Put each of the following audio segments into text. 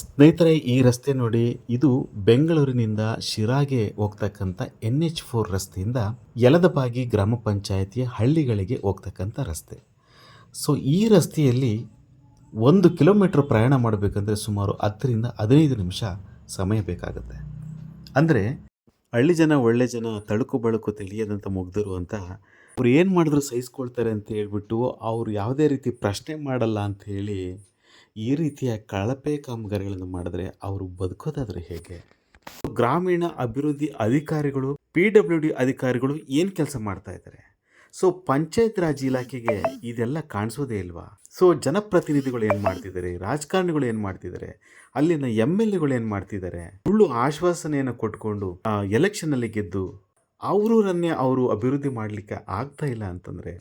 ಸ್ನೇಹಿತರೆ, ಈ ರಸ್ತೆ ನೋಡಿ, ಇದು ಬೆಂಗಳೂರಿನಿಂದ ಶಿರಾಗೆ ಹೋಗ್ತಕ್ಕಂಥ ಎನ್ ಎಚ್ ಫೋರ್ ರಸ್ತೆಯಿಂದ ಯಲದಬಾಗಿ ಗ್ರಾಮ ಪಂಚಾಯತಿಯ ಹಳ್ಳಿಗಳಿಗೆ ಹೋಗ್ತಕ್ಕಂಥ ರಸ್ತೆ. ಸೊ ಈ ರಸ್ತೆಯಲ್ಲಿ ಒಂದು ಕಿಲೋಮೀಟ್ರ್ ಪ್ರಯಾಣ ಮಾಡಬೇಕಂದ್ರೆ ಸುಮಾರು ಹತ್ತರಿಂದ ಹದಿನೈದು ನಿಮಿಷ ಸಮಯ ಬೇಕಾಗುತ್ತೆ. ಅಂದರೆ, ಹಳ್ಳಿ ಜನ, ಒಳ್ಳೆ ಜನ, ತಳುಕು ಬಳಕು ತಿಳಿಯದಂಥ ಮುಗ್ದರು ಅಂತ ಅವ್ರು ಏನು ಮಾಡಿದ್ರು ಸಹಿಸ್ಕೊಳ್ತಾರೆ ಅಂತ ಹೇಳ್ಬಿಟ್ಟು ಅವ್ರು ಯಾವುದೇ ರೀತಿ ಪ್ರಶ್ನೆ ಮಾಡಲ್ಲ ಅಂತ ಹೇಳಿ ಈ ರೀತಿಯ ಕಳಪೆ ಕಾಮಗಾರಿಗಳನ್ನು ಮಾಡಿದ್ರೆ ಅವರು ಬದುಕೋದಾದ್ರೆ ಹೇಗೆ? ಗ್ರಾಮೀಣ ಅಭಿವೃದ್ಧಿ ಅಧಿಕಾರಿಗಳು ಪಿ ಡಬ್ಲ್ಯೂ ಡಿ ಅಧಿಕಾರಿಗಳು ಏನು ಕೆಲಸ ಮಾಡ್ತಾ ಇದ್ದಾರೆ ಸೊ ಪಂಚಾಯತ್ ರಾಜ್ ಇಲಾಖೆಗೆ ಇದೆಲ್ಲ ಕಾಣಿಸೋದೇ ಇಲ್ವಾ? ಸೊ ಜನಪ್ರತಿನಿಧಿಗಳು ಏನು ಮಾಡ್ತಿದ್ದಾರೆ ರಾಜಕಾರಣಿಗಳು ಏನು ಮಾಡ್ತಿದ್ದಾರೆ ಅಲ್ಲಿನ ಎಂ ಎಲ್ ಎಗಳು ಏನು ಮಾಡ್ತಿದ್ದಾರೆ ಸುಳ್ಳು ಆಶ್ವಾಸನೆಯನ್ನು ಕೊಟ್ಕೊಂಡು ಎಲೆಕ್ಷನಲ್ಲಿ ಗೆದ್ದು ಅವರನ್ನೇ ಅವರು ಅಭಿವೃದ್ಧಿ ಮಾಡಲಿಕ್ಕೆ ಆಗ್ತಾ ಇಲ್ಲ ಅಂತಂದ್ರೆ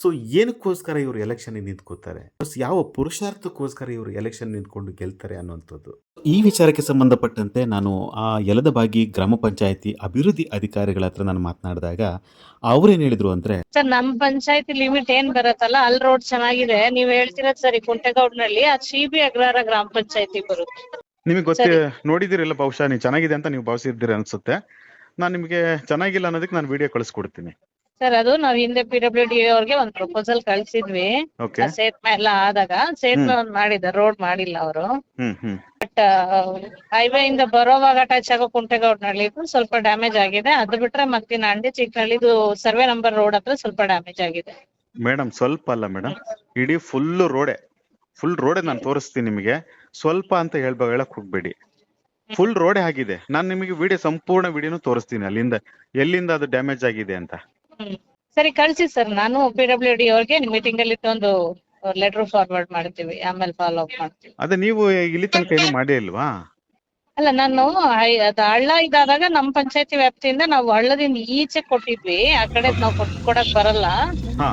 ಸೊ ಏನಕ್ಕೋಸ್ಕರ ಇವರು ಎಲೆಕ್ಷನ್ ನಿಂತ್ಕೋತಾರೆ ಯಾವ ಪುರುಷಾರ್ಥಕ್ಕೋಸ್ಕರ ಇವರು ಎಲೆಕ್ಷನ್ ನಿಂತ್ಕೊಂಡು ಗೆಲ್ತಾರೆ ಅನ್ನುವಂಥದ್ದು? ಈ ವಿಚಾರಕ್ಕೆ ಸಂಬಂಧಪಟ್ಟಂತೆ ನಾನು ಆ ಯಲದಬಾಗಿ ಗ್ರಾಮ ಪಂಚಾಯತಿ ಅಭಿವೃದ್ಧಿ ಅಧಿಕಾರಿಗಳ ಹತ್ರ ನಾನು ಮಾತನಾಡಿದಾಗ ಅವ್ರೇನ್ ಹೇಳಿದ್ರು ಅಂದ್ರೆ ಸರ್ ನಮ್ ಪಂಚಾಯತಿ ಲಿಮಿಟ್ ಏನ್ ಬರತ್ತಲ್ಲ ಅಲ್ಲಿ ರೋಡ್ ಚೆನ್ನಾಗಿದೆ. ನೀವ್ ಹೇಳ್ತೀರಾ ಸರಿ ಕುಂಟೆಗೌಡ್ನಲ್ಲಿ ಆ ಸಿ ಬಿ ಅಗ್ರಹಾರ ಗ್ರಾಮ ಪಂಚಾಯತಿ ಬರುತ್ತೆ. ನಿಮಗೆ ಗೊತ್ತಿ ನೋಡಿದಿರಲ್ಲ ಬಹುಶಃ ನೀವು ಚೆನ್ನಾಗಿದೆ ಅಂತ ನೀವು ಭಾವಿಸಿದ್ದೀರಿ ಅನ್ಸುತ್ತೆ. ನಾನು ನಿಮಗೆ ಚೆನ್ನಾಗಿಲ್ಲ ಅನ್ನೋದಕ್ಕೆ ನಾನು ವಿಡಿಯೋ ಕಳಿಸ್ಕೊಡ್ತೀನಿ. ಸರ್ ಅದು ನಾವ್ ಹಿಂದೆ ಪಿ ಡಬ್ಲ್ಯೂ ಡಿ ಅವ್ರಿಗೆ ಒಂದ್ ಪ್ರಪೋಸಲ್ ಕಳ್ಸಿದ್ವಿ. ಓಕೆ ಆ ಸೇತುವೆ ಎಲ್ಲ ಆದಾಗ ಸೇತುವೆ ಒಂದ್ ಮಾಡಿದ ರೋಡ್ ಮಾಡಿಲ್ಲ ಅವರು. ಹ್ಮ್ ಹ್ಮ್. ಬಟ್ ಹೈವೇ ಇಂದ ಬರೋವಾಗ ಟಚ್ ಆಗೋ ಕುಂಟೆಗೌಡ್ನಳ್ಳಿ ಸ್ವಲ್ಪ ಡ್ಯಾಮೇಜ್ ಆಗಿದೆ. ಅದು ಬಿಟ್ರೆ ಮತ್ತಿನ ಅಂಡಿ ಚಿಕ್ಕನಳ್ಳಿದು ಸರ್ವೆ ನಂಬರ್ ರೋಡ್ ಹತ್ರ ಸ್ವಲ್ಪ ಡ್ಯಾಮೇಜ್ ಆಗಿದೆ. ಮೇಡಮ್ ಸ್ವಲ್ಪ ಅಲ್ಲ ಮೇಡಮ್ ಇಡೀ ಫುಲ್ ರೋಡೆ ಫುಲ್ ರೋಡೆ ನಾನು ತೋರಿಸ್ತೀನಿ ನಿಮಗೆ. ಸ್ವಲ್ಪ ಅಂತ ಹೇಳ್ಬ ಹೇಳಕ್ ಹೋಗ್ಬೇಡಿ. ಫುಲ್ ರೋಡೆ ಆಗಿದೆ. ನಾನು ನಿಮಗೆ ವಿಡಿಯೋ ಸಂಪೂರ್ಣ ವಿಡಿಯೋನು ತೋರಿಸ್ತೀನಿ ಅಲ್ಲಿಂದ. ಎಲ್ಲಿಂದ ಅದು ಡ್ಯಾಮೇಜ್ ಆಗಿದೆ ಅಂತ. ಹ್ಮ್ ಸರಿ ಕಳ್ಸಿ ಸರ್. ನಾನು ಪಿ ಡಬ್ಲ್ಯೂ ಡಿ ಅವ್ರಿಗೆ ಮೀಟಿಂಗ್ ಅಲ್ಲಿ ಒಂದು ಲೆಟರ್ ಫಾರ್ವರ್ಡ್ ಮಾಡ್ತೀವಿ ಆಮೇಲೆ ಫಾಲೋ ಅಪ್ ಮಾಡ್ತೀವಿ. ಅದೇ ನೀವು ಇಲ್ಲಿ ತನಕ ಏನು ಮಾಡೇ ಇಲ್ವಾ? ಅಲ್ಲ ನಾನು ಅದ್ ಹಳ್ಳ ಇದಾದಾಗ ನಮ್ ಪಂಚಾಯತಿ ವ್ಯಾಪ್ತಿಯಿಂದ ನಾವು ಹಳ್ಳದಿಂದ ಈಚೆ ಕೊಟ್ಟಿದ್ವಿ. ಆ ಕಡೆ ನಾವು ಕೊಟ್ ಕೊಡಕ್ ಬರಲ್ಲ. ಹಾ.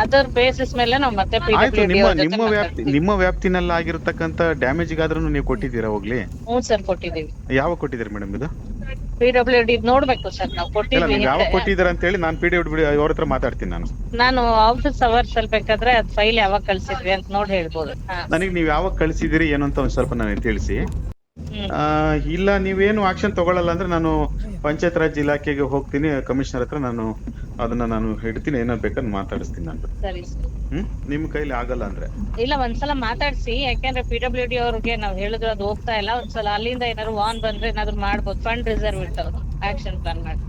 ಅದರ್ ಬೇಸಿಸ್ ಮೇಲೆ ನಾವು ಮತ್ತೆ ಪಿ ಆಯ್ತು ಡಿ ನಿಮ್ಮ ಅವ್ರ ಜೊತೆ ನಿಮ್ಮ ವ್ಯಾಪ್ತಿ ನಿಮ್ಮ ವ್ಯಾಪ್ತಿನಲ್ಲಿ ಆಗಿರತಕ್ಕಂತ ಡ್ಯಾಮೇಜ್ ಗಾದ್ರೂ ನೀವು ಕೊಟ್ಟಿದ್ದೀರಾ ಹೋಗ್ಲಿ? ಹ್ಞೂ ಸರ್ ಕೊಟ್ಟಿದೀವಿ ಯಾವಾಗ ಕೊಟ್ಟಿದ್ದೀರಿ ಮೇಡಮ್ ಇದು? ಪಿ ಡಬ್ಲ್ಯೂ ಡಿ ನೋಡ್ಬೇಕು ಸರ್ ನಾವು ಇಲ್ಲ ಕೊಟ್ಟಿದ್ವಿ ನೀವು ಯಾವಾಗ ಹಿಂದೆ. ಕೊಟ್ಟಿದ್ದೀರಾ ಅಂತ ಹೇಳಿ ನಾನು ಪಿ ಡಿ ಅವ್ರ ಹತ್ರ ಮಾತಾಡ್ತೀನಿ ನಾನು ನಾನು ಆಫೀಸ್ ಅವರ್ಸ್ ಅಲ್ಲಿ ಬೇಕಾದ್ರೆ ಅದ್ ಫೈಲ್ ಯಾವಾಗ ಕಳ್ಸಿದ್ವಿ ಅಂತ ನೋಡಿ ಹೇಳ್ಬೋದು ಹಾ. ನನಗೆ ನೀವು ಯಾವಾಗ ಕಳಿಸಿದಿರಿ ಏನು ಅಂತ ಒಂದ್ ಸ್ವಲ್ಪ ನನಗೆ ತಿಳಿಸಿ ಹ್ಮ್ ಆ, ಇಲ್ಲ ನೀವೇನು ಆಕ್ಷನ್ ತಗೊಳ್ಳಲ್ಲ ಅಂದ್ರೆ ನಾನು ಪಂಚಾಯತ್ ರಾಜ್ ಇಲಾಖೆಗೆ ಹೋಗ್ತೀನಿ ಕಮಿಷನರ್ ಹತ್ರ ನಾನು ಅದನ್ನ ನಾನು ಹಿಡ್ತೀನಿ ಏನ ಬೇಕಾದ್ರೆ ಮಾತಾಡಿಸ್ತೀನಿ ನಾನು. ಸರಿ ಸರ್. ಹ್ಮ್? ನಿಮ್ ಕೈಲಿ ಆಗಲ್ಲ ಅಂದ್ರೆ? ಇಲ್ಲ ಒಂದ್ಸಲ ಮಾತಾಡ್ಸಿ ಯಾಕೆಂದ್ರೆ ಪಿ ಡಬ್ಲ್ಯೂ ಡಿ ಅವ್ರಿಗೆ ನಾವ್ ಹೇಳಿದ್ರೆ ಅದು ಹೋಗ್ತಾ ಇಲ್ಲ. ಒಂದ್ಸಲ ಅಲ್ಲಿಂದ ಏನಾದ್ರು ವಾನ್ ಬಂದ್ರೆ ಏನಾದ್ರು ಮಾಡ್ಬೋದು ಫಂಡ್ ರಿಸರ್ವ್ ಇರ್ತಾವ ಆಕ್ಷನ್ ಪ್ಲಾನ್ ಮಾಡಿ.